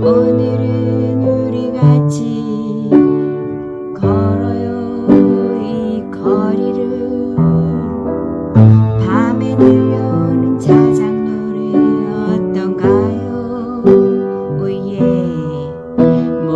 오늘은 우리 같이 걸어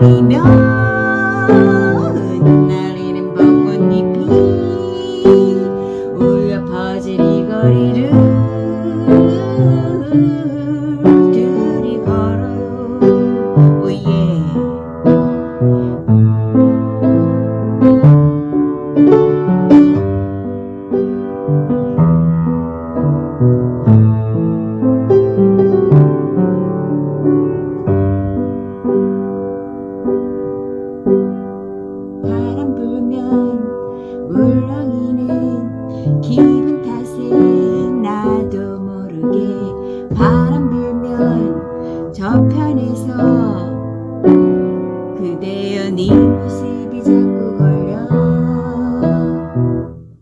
날리며 흩날리는 벚꽃잎이 울려 퍼질 이 거리를 둘이 걸어요 오예. 바람 저편에서 그대여 걸려